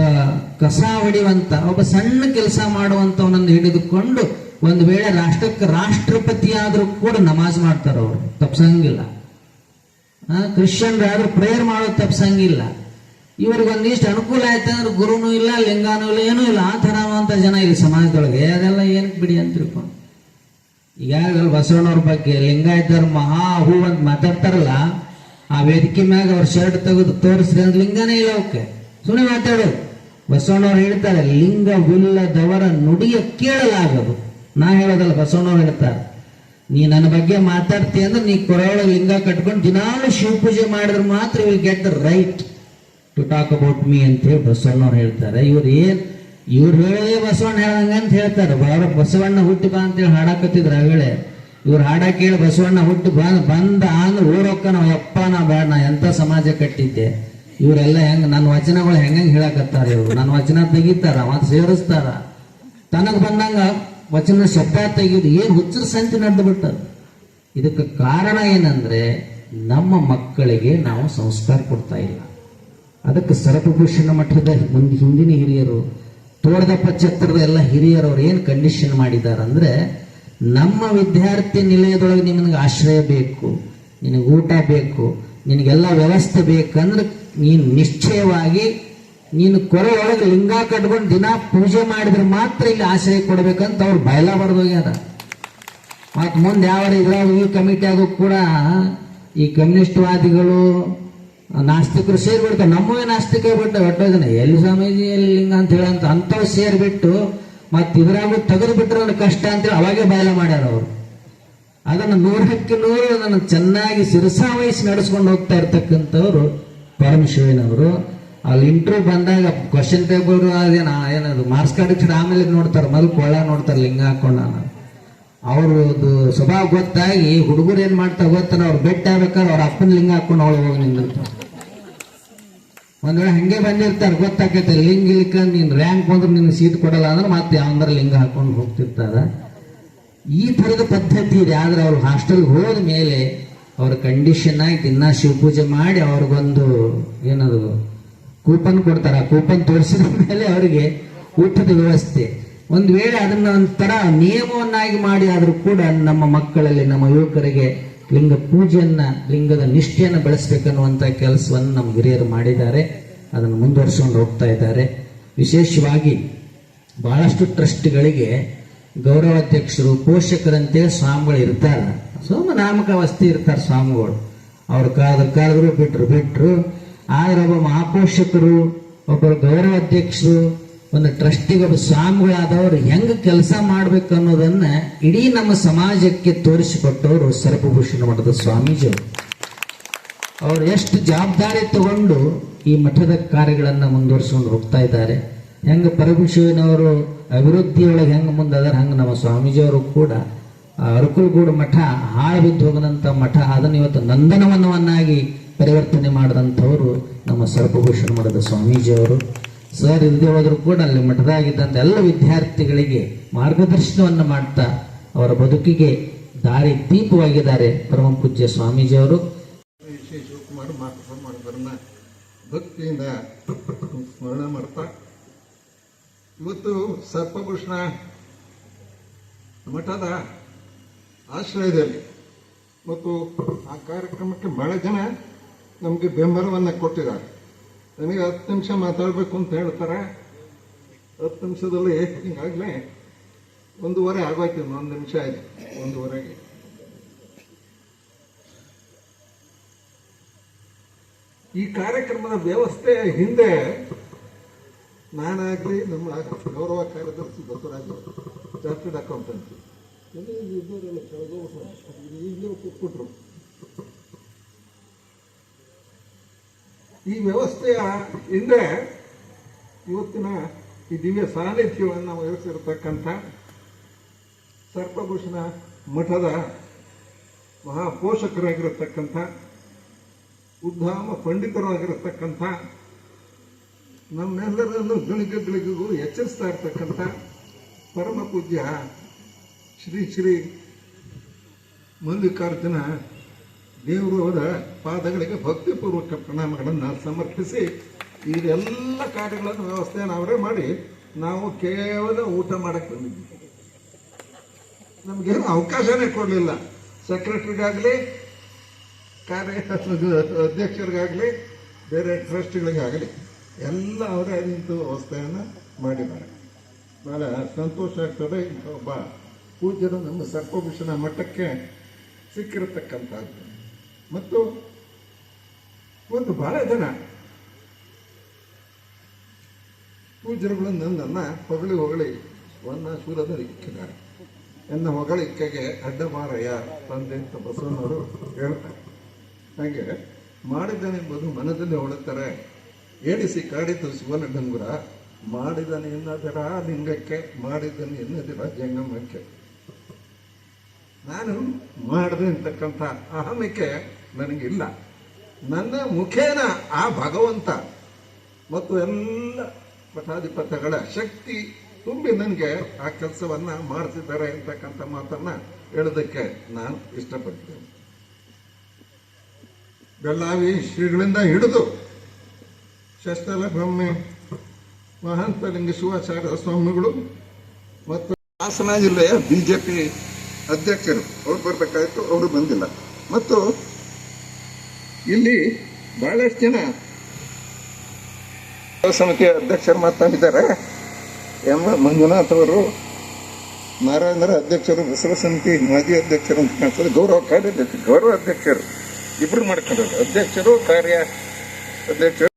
ಕಸ ಹೊಡಿವಂತ ಒಬ್ಬ ಸಣ್ಣ ಕೆಲಸ ಮಾಡುವಂತವನನ್ನು ಹಿಡಿದುಕೊಂಡು ಒಂದು ವೇಳೆ ರಾಷ್ಟ್ರಕ್ಕೆ ರಾಷ್ಟ್ರಪತಿ ಆದರೂ ಕೂಡ ನಮಾಜ್ ಮಾಡ್ತಾರೆ ಅವರು ತಪ್ಸಂಗಿಲ್ಲ. ಕ್ರಿಶ್ಚಿಯನ್ರಾದ್ರೂ ಪ್ರೇಯರ್ ಮಾಡೋದು ತಪ್ಸಂಗಿಲ್ಲ. ಇವ್ರಿಗೆ ಒಂದಿಷ್ಟು ಅನುಕೂಲ ಆಯ್ತು ಅಂದ್ರೆ ಗುರುನೂ ಇಲ್ಲ, ಲಿಂಗಾನೂ ಇಲ್ಲ, ಏನೂ ಇಲ್ಲ. ಆ ಥರ ಅಂತ ಜನ ಇಲ್ಲಿ ಸಮಾಜದೊಳಗೆ. ಅದೆಲ್ಲ ಏನಕ್ಕೆ ಬಿಡಿ ಅಂತ ತಿಳ್ಕೊಂಡು ಈಗಾಗಲೇ ಬಸವಣ್ಣವ್ರ ಬಗ್ಗೆ ಲಿಂಗಾಯತರು ಮಹಾ ಹೂ ಅಂತ ಮಾತಾಡ್ತಾರಲ್ಲ, ಆ ವೇದಿಕೆ ಮ್ಯಾಗ ಅವ್ರ ಶರ್ಟ್ ತೆಗೆದು ತೋರಿಸ್ರಿ ಅಂದ್ರೆ ಲಿಂಗನೇ ಇಲ್ಲ ಅವಕ್ಕೆ ಸುಮ್ಮನೆ ಮಾತಾಡೋದು ಬಸವಣ್ಣವ್ರು ಹೇಳ್ತಾರೆ, ಲಿಂಗವಿಲ್ಲದವರ ನುಡಿಯ ಕೇಳಲಾಗದು. ನಾ ಹೇಳೋದಲ್ಲ, ಬಸವಣ್ಣವ್ರು ಹೇಳ್ತಾರೆ. ನೀ ನನ್ನ ಬಗ್ಗೆ ಮಾತಾಡ್ತಿ ಅಂದ್ರೆ ನೀ ಕೊರಳ ಲಿಂಗ ಕಟ್ಕೊಂಡು ದಿನಾಲು ಶಿವ ಪೂಜೆ ಮಾಡಿದ್ರೆ ಮಾತ್ರ will get the right to talk about me ಅಂತ ಹೇಳಿ ಬಸವಣ್ಣವ್ರು ಹೇಳ್ತಾರೆ. ಇವ್ರು ಏನ್ ಇವ್ರು ಹೇಳೇ ಬಸವಣ್ಣ ಹೇಳಂಗ ಅಂತ ಹೇಳ್ತಾರೆ. ಬಾರ ಬಸವಣ್ಣ ಹುಟ್ಟಿ ಬಾ ಅಂತೇಳಿ ಹಾಡಾಕತ್ತಿದ್ರ ವೇಳೆ. ಇವ್ರು ಹಾಡ ಕೇಳಿ ಬಸವಣ್ಣ ಹುಟ್ಟು ಬಾ ಬಂದ ಅಂದ್ರೆ ಊರೊಕ್ಕ ನಾವು ಅಪ್ಪ ನಾ ಬೇಡ ನಾ ಎಂತ ಸಮಾಜ ಕಟ್ಟಿದ್ದೆ. ಇವರೆಲ್ಲ ಹೆಂಗ್ ನನ್ನ ವಚನಗಳು ಹೆಂಗಂಗ್ ಹೇಳಕತ್ತಾರ ಇವ್ರು. ನನ್ನ ವಚನ ತೆಗಿತಾರ ಮತ್ತೆ ಸೇರಿಸ್ತಾರ. ತನಗೆ ಬಂದಂಗ ವಚನ ಶಬ್ದ ತೆಗೆದು ಏನು ಹುಚ್ಚರ ಸಂಖ್ಯೆ ನಡೆದು ಬಿಟ್ಟರು ಇದಕ್ಕೆ ಕಾರಣ ಏನಂದ್ರೆ ನಮ್ಮ ಮಕ್ಕಳಿಗೆ ನಾವು ಸಂಸ್ಕಾರ ಕೊಡ್ತಾ ಇಲ್ಲ. ಅದಕ್ಕೆ ಸರಪಭೂಷಣ ಮಠದ ಮುಂದೆ ಹಿಂದಿನ ಹಿರಿಯರು ತೋಡದಪ್ಪ ಛತ್ರದ ಎಲ್ಲ ಹಿರಿಯರು ಅವ್ರು ಏನು ಕಂಡೀಷನ್ ಮಾಡಿದ್ದಾರೆ ಅಂದ್ರೆ ನಮ್ಮ ವಿದ್ಯಾರ್ಥಿ ನಿಲಯದೊಳಗೆ ನಿಮಗೆ ಆಶ್ರಯ ಬೇಕು, ನಿನಗೆ ಊಟ ಬೇಕು, ನಿನಗೆಲ್ಲ ವ್ಯವಸ್ಥೆ ಬೇಕಂದ್ರೆ ನೀನು ನಿಶ್ಚಯವಾಗಿ ನೀನು ಕೊರೆ ಒಳಗೆ ಲಿಂಗ ಕಟ್ಕೊಂಡು ದಿನ ಪೂಜೆ ಮಾಡಿದ್ರೆ ಮಾತ್ರ ಇಲ್ಲಿ ಆಶ್ರಯ ಕೊಡ್ಬೇಕಂತ ಅವ್ರು ಬಯಲ ಬರ್ದೋಗ್ಯಾರ ಮತ್ತೆ ಮುಂದೆ ಯಾವ ಇದ್ರಾಗ ಈ ಕಮಿಟಿ ಆಗೋ ಕೂಡ ಈ ಕಮ್ಯುನಿಸ್ಟ್ವಾದಿಗಳು ನಾಸ್ತಿಕರು ಸೇರ್ಬಿಡ್ತಾರೆ. ನಮ್ಮವೇ ನಾಸ್ತಿಕ ಬಿಟ್ಟು ಜನ ಎಲ್ಲಿ ಸ್ವಾಮೀಜಿ, ಎಲ್ಲಿ ಲಿಂಗ ಅಂತ ಹೇಳಂತ ಅಂಥವು ಸೇರ್ಬಿಟ್ಟು ಮತ್ತೆ ಇದ್ರಾಗೂ ತೆಗೆದು ನನಗೆ ಕಷ್ಟ ಅಂತೇಳಿ ಅವಾಗೇ ಬಯಲ ಮಾಡ್ಯಾರ ಅವರು. ಅದನ್ನು ನೂರಕ್ಕೆ ನೂರು ಅದನ್ನು ಚೆನ್ನಾಗಿ ಶಿರಸಾವಹಿಸಿ ನಡೆಸ್ಕೊಂಡು ಹೋಗ್ತಾ ಇರ್ತಕ್ಕಂಥವ್ರು ಪರಮಶಿವನವರು ಅಲ್ಲಿ ಇಂಟರ್ವ್ಯೂ ಬಂದಾಗ ಕ್ವಶನ್ ಪೇಪರ್ ಅದೇನ ಏನದು ಮಾರ್ಕ್ಸ್ ಕಾರ್ಡ್ ಇಟ್ಟು ಆಮೇಲೆ ನೋಡ್ತಾರೆ, ಮೊದಲು ಕೊಳ್ಳ ನೋಡ್ತಾರೆ ಲಿಂಗ ಹಾಕೊಂಡ ಅವ್ರದ್ದು ಸ್ವಭಾವ ಗೊತ್ತಾಗಿ ಹುಡುಗರು ಏನ್ ಮಾಡ್ತಾರೆ ಗೊತ್ತಾರೆ ಅವ್ರು ಬೆಟ್ಟ ಆಗ್ಬೇಕಾದ್ರೆ ಅವ್ರ ಅಪ್ಪನ ಲಿಂಗ ಹಾಕೊಂಡು ಅವಳು ಹೋಗಿ ನಿಂದಿರ್ತಾರೆ. ಒಂದ್ ವೇಳೆ ಹಂಗೆ ಬಂದಿರ್ತಾರೆ, ಗೊತ್ತಾಕೈತೆ, ಲಿಂಗ ಇಲ್ಲಿ ನೀನ್ ರ್ಯಾಂಕ್ ಬಂದ್ರೆ ನಿನ್ ಸೀಟ್ ಕೊಡಲ್ಲ ಅಂದ್ರೆ ಮತ್ತೆ ಯಾವಂದ್ರೆ ಲಿಂಗ ಹಾಕೊಂಡು ಹೋಗ್ತಿರ್ತಾರ. ಈ ಥರದ ಪದ್ಧತಿ ಇದೆ, ಆದ್ರೆ ಅವ್ರು ಹಾಸ್ಟೆಲ್ ಹೋದ ಮೇಲೆ ಅವ್ರ ಕಂಡೀಷನ್ ಆಗಿ ದಿನ ಶಿವಪೂಜೆ ಮಾಡಿ ಅವ್ರಿಗೊಂದು ಏನದು ಕೂಪನ್ ಕೊಡ್ತಾರೆ ಆ ಕೂಪನ್ ತೋರಿಸಿದ ಮೇಲೆ ಅವರಿಗೆ ಊಟದ ವ್ಯವಸ್ಥೆ. ಒಂದು ವೇಳೆ ಅದನ್ನ ಒಂಥರ ನಿಯಮವನ್ನಾಗಿ ಮಾಡಿ ಆದರೂ ಕೂಡ ನಮ್ಮ ಮಕ್ಕಳಲ್ಲಿ, ನಮ್ಮ ಯುವಕರಿಗೆ ಲಿಂಗ ಪೂಜೆಯನ್ನ, ಲಿಂಗದ ನಿಷ್ಠೆಯನ್ನು ಬೆಳೆಸಬೇಕನ್ನುವಂತ ಕೆಲಸವನ್ನು ನಮ್ಮ ಹಿರಿಯರು ಮಾಡಿದ್ದಾರೆ. ಅದನ್ನು ಮುಂದುವರಿಸಿಕೊಂಡು ಹೋಗ್ತಾ ಇದ್ದಾರೆ. ವಿಶೇಷವಾಗಿ ಬಹಳಷ್ಟು ಟ್ರಸ್ಟ್ಗಳಿಗೆ ಗೌರವಾಧ್ಯಕ್ಷರು, ಪೋಷಕರಂತೆ ಸ್ವಾಮಿಗಳು ಇರ್ತಾರೆ. ಸೋಮ ನಾಮಕಾವಸ್ಥೆ ಇರ್ತಾರೆ ಸ್ವಾಮಿಗಳು. ಅವ್ರು ಕಾದ್ರು ಕಾದ್ರು ಬಿಟ್ರು ಬಿಟ್ರು. ಆದ್ರೆ ಒಬ್ಬ ಮಹಾಪೋಷಕರು, ಒಬ್ಬರು ಗೌರವಾಧ್ಯಕ್ಷರು, ಒಂದು ಟ್ರಸ್ಟಿಗೆ ಒಬ್ಬ ಸ್ವಾಮಿಗಳಾದವರು ಹೆಂಗ್ ಕೆಲಸ ಮಾಡ್ಬೇಕು ಅನ್ನೋದನ್ನ ಇಡೀ ನಮ್ಮ ಸಮಾಜಕ್ಕೆ ತೋರಿಸಿಕೊಟ್ಟವರು ಸರ್ಪಭೂಷಣ ಮಠದ ಸ್ವಾಮೀಜಿ ಅವರು. ಎಷ್ಟು ಜವಾಬ್ದಾರಿ ತಗೊಂಡು ಈ ಮಠದ ಕಾರ್ಯಗಳನ್ನ ಮುಂದುವರಿಸಿಕೊಂಡು ಹೋಗ್ತಾ ಇದ್ದಾರೆ. ಹೆಂಗ ಪರಭೂಷಣವರು ಅಭಿವೃದ್ಧಿಯೊಳಗೆ ಹೆಂಗ ಮುಂದಾದ್ರೆ ಹಂಗ ನಮ್ಮ ಸ್ವಾಮೀಜಿಯವರು ಕೂಡ ಅರಕುಲ್ಗೂಡು ಮಠ ಹಾಳು ಬಿದ್ದು ಹೋಗದಂತ ಮಠ ಅದನ್ನು ಇವತ್ತು ನಂದನವನವನ್ನಾಗಿ ಪರಿವರ್ತನೆ ಮಾಡಿದಂಥವರು ನಮ್ಮ ಸರ್ಪಭೂಷಣ ಮಠದ ಸ್ವಾಮೀಜಿಯವರು. ಸರ್ ಇಲ್ಲದೆ ಹೋದರೂ ಕೂಡ ಅಲ್ಲಿ ಮಠದಾಗಿದ್ದಂಥ ಎಲ್ಲ ವಿದ್ಯಾರ್ಥಿಗಳಿಗೆ ಮಾರ್ಗದರ್ಶನವನ್ನು ಮಾಡ್ತಾ ಅವರ ಬದುಕಿಗೆ ದಾರಿ ದೀಪವಾಗಿದ್ದಾರೆ ಪರಮ ಪೂಜ್ಯ ಸ್ವಾಮೀಜಿಯವರು. ಶಿವಕುಮಾರ್ ಶಿವಕುಮಾರ ಮಾತ ಮಾಡಿದ್ರನ್ನ ಭಕ್ತಿಯಿಂದ ಸ್ಮರಣೆ ಮಾಡ್ತಾ. ಇವತ್ತು ಸರ್ಪಭೂಷಣ ಮಠದ ಆಶ್ರಯದಲ್ಲಿ ಮತ್ತು ಆ ಕಾರ್ಯಕ್ರಮಕ್ಕೆ ಬಹಳ ಜನ ನಮಗೆ ಬೆಂಬಲವನ್ನು ಕೊಟ್ಟಿದ್ದಾರೆ. ನನಗೆ ಹತ್ತು ನಿಮಿಷ ಮಾತಾಡಬೇಕು ಅಂತ ಹೇಳ್ತಾರೆ. ಹತ್ತು ನಿಮಿಷದಲ್ಲಿ ಈಗಾಗಲೇ ಒಂದೂವರೆ ಆಗೋಯ್ತು ಒಂದು ನಿಮಿಷ ಆಯಿತು ಒಂದೂವರೆಗೆ. ಈ ಕಾರ್ಯಕ್ರಮದ ವ್ಯವಸ್ಥೆ ಹಿಂದೆ ನಾನಾಗಲಿ ನಮ್ಮ ಗೌರವ ಕಾರ್ಯದರ್ಶಿ ಬಸವರಾಜ್ ಚಾರ್ಟೆಡ್ ಅಕೌಂಟೆಂಟ್ ಈಗಲೇ ಕೂತ್ಬಿಟ್ರು ಈ ವ್ಯವಸ್ಥೆಯ ಹಿಂದೆ ಇವತ್ತಿನ ಈ ದಿವ್ಯ ಸಾನ್ನಿಧ್ಯವನ್ನು ವಹಿಸಿರ್ತಕ್ಕಂಥ ಸರ್ಪಭೂಷಣ ಮಠದ ಮಹಾಪೋಷಕರಾಗಿರತಕ್ಕಂಥ, ಉದ್ಧಾಮ ಪಂಡಿತರಾಗಿರತಕ್ಕಂಥ, ನಮ್ಮೆಲ್ಲರನ್ನು ಗಳಿಗ ಗಳಿಗೆಗೂ ಎಚ್ಚರಿಸ್ತಾ ಇರ್ತಕ್ಕಂಥ ಪರಮ ಪೂಜ್ಯ ಶ್ರೀ ಶ್ರೀ ಮಲ್ಲಿಕಾರ್ಜುನ ದೇವರವರ ಪಾದಗಳಿಗೆ ಭಕ್ತಿಪೂರ್ವಕ ಪ್ರಣಾಮಗಳನ್ನು ಸಮರ್ಪಿಸಿ ಇದೆಲ್ಲ ಕಾರ್ಯಗಳನ್ನು ವ್ಯವಸ್ಥೆಯನ್ನು ಅವರೇ ಮಾಡಿ ನಾವು ಕೇವಲ ಊಟ ಮಾಡಕ್ಕೆ ಬಂದಿದ್ದೀವಿ. ನಮಗೇನು ಅವಕಾಶನೇ ಕೊಡಲಿಲ್ಲ. ಸೆಕ್ರೆಟರಿಗಾಗಲಿ ಕಾರ್ಯ ಅಧ್ಯಕ್ಷರಿಗಾಗಲಿ, ಬೇರೆ ಟ್ರಸ್ಟ್ಗಳಿಗಾಗಲಿ ಎಲ್ಲ ಅವರೇ ನಿಂತು ವ್ಯವಸ್ಥೆಯನ್ನು ಮಾಡಿದ್ದಾರೆ. ಭಾಳ ಸಂತೋಷ ಆಗ್ತದೆ ಒಬ್ಬ ಪೂಜ್ಯರು ನಮ್ಮ ಸರ್ಪಭೂಷಣ ಮಠಕ್ಕೆ ಸಿಕ್ಕಿರತಕ್ಕಂಥದ್ದು. ಮತ್ತು ಒಂದು ಬಹಳ ಜನ ಪೂಜ್ಯರುಗಳು ನನ್ನನ್ನು ಹೊಗಳಿ ಹೊಗಳಿ ವನ್ನ ಸೂರದ ಇಕ್ಕಿದ್ದಾರೆ. ಎನ್ನ ಹೊಗಳಿಕೆಗೆ ಅಡ್ಡಮಾರಯ್ಯ ತಂದೆ ಅಂತ ಬಸವನವರು ಹೇಳ್ತಾರೆ. ಹಾಗೆ ಮಾಡಿದನೆಂಬುದು ಮನದಲ್ಲಿ ಹೊಳುತ್ತಾರೆ ಏಡಿಸಿ ಕಾಡಿತು ಶಿವನ ಡಂಗುರ. ಮಾಡಿದನು ಎನ್ನದಿರ ಲಿಂಗಕ್ಕೆ, ಮಾಡಿದನು ಎನ್ನದಿರ ಜಂಗಮಕ್ಕೆ. ನಾನು ಮಾಡಿದೆ ಅಂತಕ್ಕಂಥ ಅಹಮಿಕೆ ನನಗಿಲ್ಲ. ನನ್ನ ಮುಖೇನ ಆ ಭಗವಂತ ಮತ್ತು ಎಲ್ಲ ಪಠಾಧಿಪತ್ಯಗಳ ಶಕ್ತಿ ತುಂಬಿ ನನಗೆ ಆ ಕೆಲಸವನ್ನ ಮಾಡ್ತಿದ್ದಾರೆ ಅಂತಕ್ಕಂಥ ಮಾತನ್ನ ಹೇಳೋದಕ್ಕೆ ನಾನು ಇಷ್ಟಪಡ್ತೇನೆ. ಬೆಳ್ಳಾವಿ ಶ್ರೀಗಳಿಂದ ಹಿಡಿದು ಶಸ್ತಲ ಬ್ರಹ್ಮೆ ಮಹಾಂತ ಲಿಂಗ ಶಿವಾಚಾರ್ಯ ಸ್ವಾಮಿಗಳು ಮತ್ತು ಹಾಸನ ಜಿಲ್ಲೆಯ ಬಿಜೆಪಿ ಅಧ್ಯಕ್ಷರು, ಅವ್ರು ಬರ್ಬೇಕಾಯ್ತು, ಅವರು ಬಂದಿಲ್ಲ. ಮತ್ತು ಇಲ್ಲಿ ಬಹಳಷ್ಟು ಜನ ಸಮಿತಿಯ ಅಧ್ಯಕ್ಷರು ಮಾತಾಡಿದ್ದಾರೆ ಎಂ ಮಂಜುನಾಥ್ ಅವರು, ನಾರಾಯಣರ ಅಧ್ಯಕ್ಷರು, ಬಸವ ಸಮಿತಿ ಮಾಜಿ ಅಧ್ಯಕ್ಷರು ಅಂತ ಕಾಣ್ತದೆ ಗೌರವ ಕಾರ್ಯಾಧ್ಯಕ್ಷರು, ಗೌರವ ಅಧ್ಯಕ್ಷರು ಇಬ್ಬರು ಮಾಡ್ಕೊಂಡ್ರು ಅಧ್ಯಕ್ಷರು, ಕಾರ್ಯ ಅಧ್ಯಕ್ಷರು.